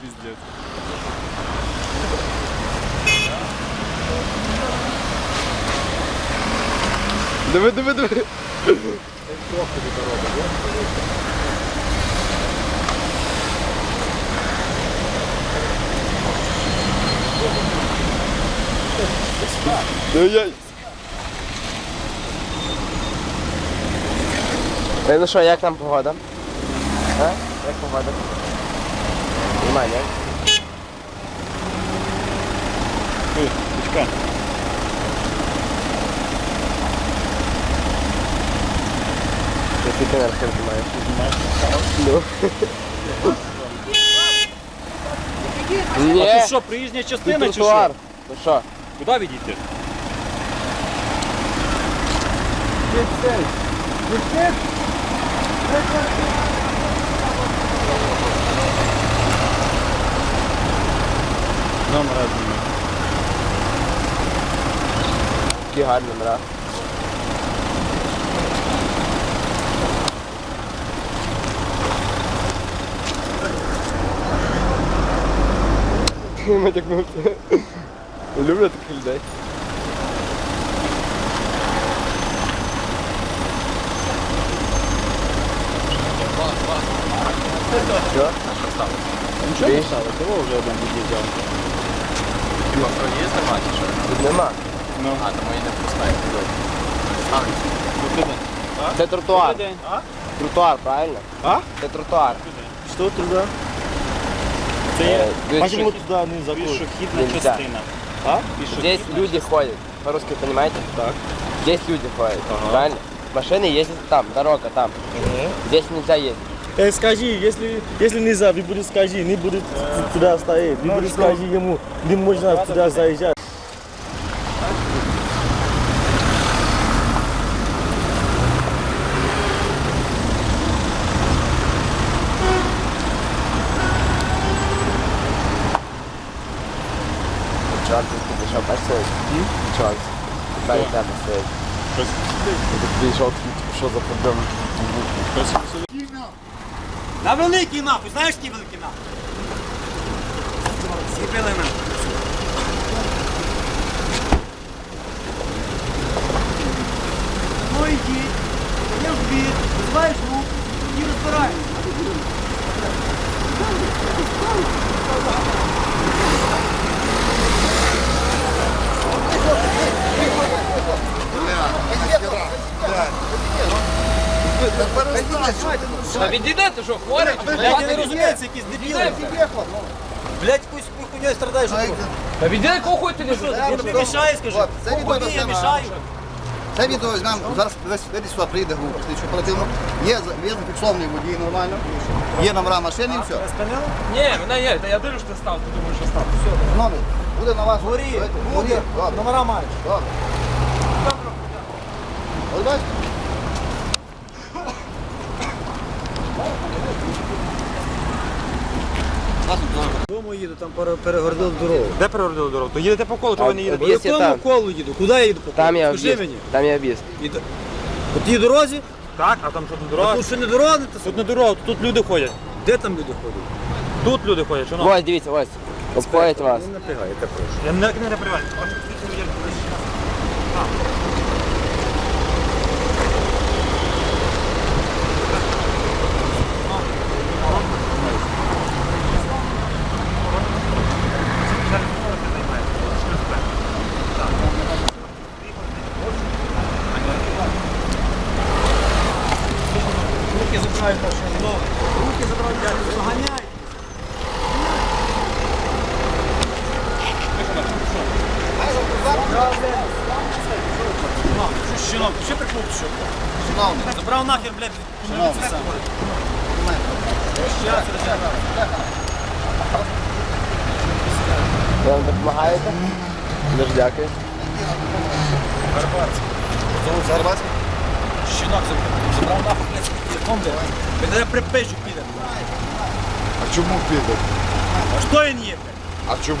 пиздец. Диви, диви, диви. Ну що, як там погода? А? Як погода? Внимание. Почекай. Ти ти камер знімаєш. Ну. Ні, А тут що, проїжджа тут частина чи тротуар. що? Ну що? Куди відійти? Номер один. Такі гарні номера. Матякнувся. Люблю таких людей. Що? Нічого не стало, того вже один від'їжджав. Тут нема. Ну. А, тому і не пускають. Добрий день. Це тротуар. Добрий день. Тротуар, правильно? А? Це тротуар. Что туда? Це Е, є дивись, Почему туда не заходит? пішохідна Нельзя. частина. А? Здесь люди ходят. По-русски понимаете? Так. Здесь люди ходят. Ага. Правильно? Машины ездят там, дорога там. Здесь нельзя ездить. Э, скажи, если, если не забудет, скажи, не будет туда стоять, не будет скажи ему, не можно туда заезжать. Charles tem que deixar bastante. Hum? Charles. Vai entrar na série. Mas... Eu tenho que deixar o que tu puxou da problema. Mas... На великий нахуй, знаєш ті великі нахуй? З'їбили мене. Ну йди, я в бід, визиваєш рук і розбираєш. Та відійде, ти що, хворий? Блядь, не розумію, це якісь дебіли. Блядь, якусь хуйньою страдаєш. Та відійде, якого хуй ти не Я тобі мішаю, скажи. це відео я мішаю. Це відео нам зараз весь сюди прийде група слідчо оперативно. Є, є зафіксований водій нормально. Є номера машини і все. Ні, мене є, та я дивлюсь, що ти став, ти думаєш, що став. Все. Номер. Буде на вас. Горі, Буде. буде, номера маєш. Добре. Ось бачите? Дому їду, там перегородили дорогу. Де перегородили дорогу? То їдете по колу, то ви не їдете. По Об'їзд якому колу їду? Куди я їду по колу? Там я Скажи об'їзд. мені. Там я об'їзд. По тій дорозі? Так, а там що тут А дорога? тут що не дорога, Тут не дорога, тут люди ходять. Де там люди ходять? Тут люди ходять, що? Ось, дивіться, ось. Обходять вас. Не напрягай, я тебе прошу. Я не, не Шановний. Забрав нахер, блядь. Шановний. Раз. Ви допомагаєте? Дуже дякую. Зовут Гарбацький? Щенок забрав. Нахер, блядь. Телефон, блядь. Мене припишу, піде. А чому піде? А що він є, блядь? А чому?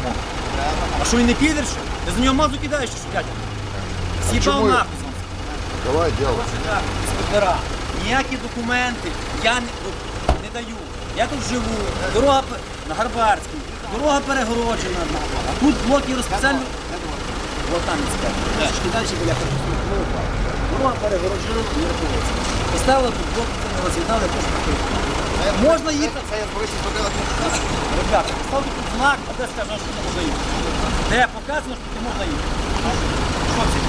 А що він не підер, що? Ти за нього мазу кидаєш, що, дядя? З'їбав нахуй. Давай, діло. Інспектора, ніякі документи я не, не даю. Я тут живу, дорога пе- на Гарбарській, дорога перегороджена, а тут блоки розписали. Вот там цікаво. Трошки далі біля перехрестного. Дорога перегороджена, не рахується. Поставили тут блоки, це не роз'єднали, просто покрили. Можна їхати. Це я. Ребята, поставте тут знак, а де сказано, що не можна їхати. Де показано, що не можна їхати. Що це?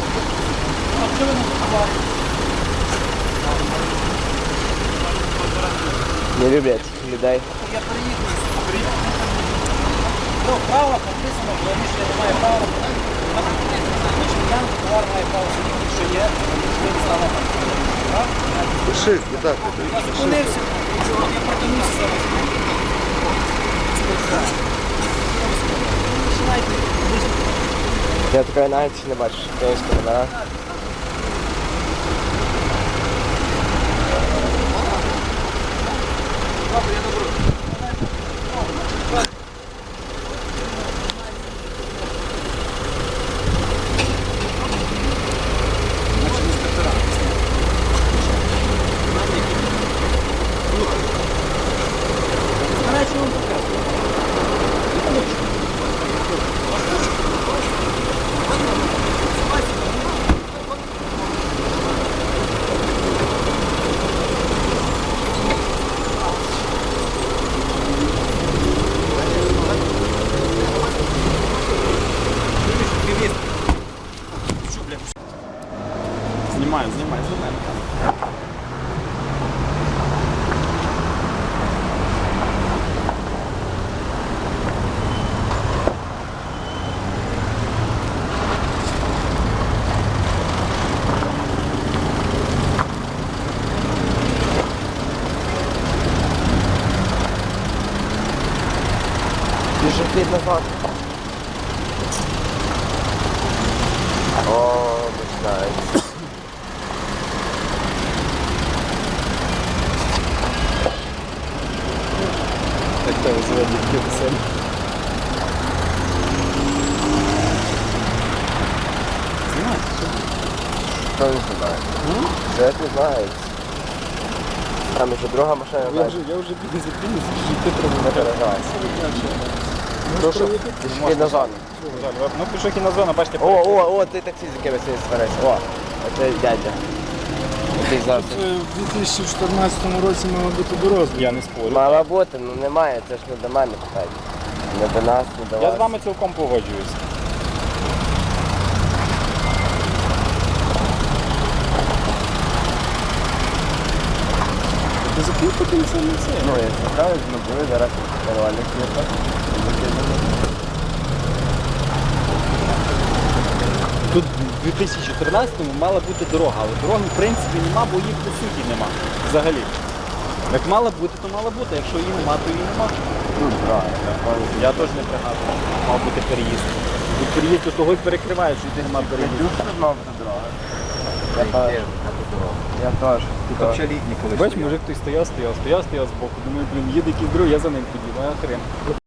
Ну, що ви можете говорити? Не люблять людей. Я переїхав. Ну, право написано, що рішення немає права. Значить, я товар має право сидіти, що є, що не стало там. Так? Пиши, куди ти? Я зупинився, я протонувся зараз. Починайте. Я такої навіть не бачу, українські номера. Знаєте, Пішохід назад. О, починається. Так то зводить кіпсом. Хто не знає? Це не знає. Там ще друга машина Я вже, я вже біля зупинився, що ти треба Не переграв. Прошу. Пішохід на зону. Ну, пішохідна зона, бачите, О, о, о, ти таксі з якими сидиш сварися. О, це дядя. Який зараз. В 2014 році мало бути дорослі. я не спорю. Мала бути, ну немає, це ж не до мене питання. Не до нас, не до вас. Я з вами цілком погоджуюсь. Ти закликати це не це. Ну, я ми були зараз нормальних світах. Тут в 2014-му мала бути дорога, але дороги в принципі нема, бо їх по суті нема. Взагалі. Як мала бути, то мала бути. Якщо її нема, то її нема. Ну, правильно. Я теж не пригадую. Мав бути переїзд. Тут переїзд до того й перекриває, що ти нема переїзду. Тут мав бути дорога. Я теж. Я колись. Бач, мужик той стояв, стояв, стояв, стояв збоку. Думаю, блін, їде якийсь другий, я за ним підів, а хрен.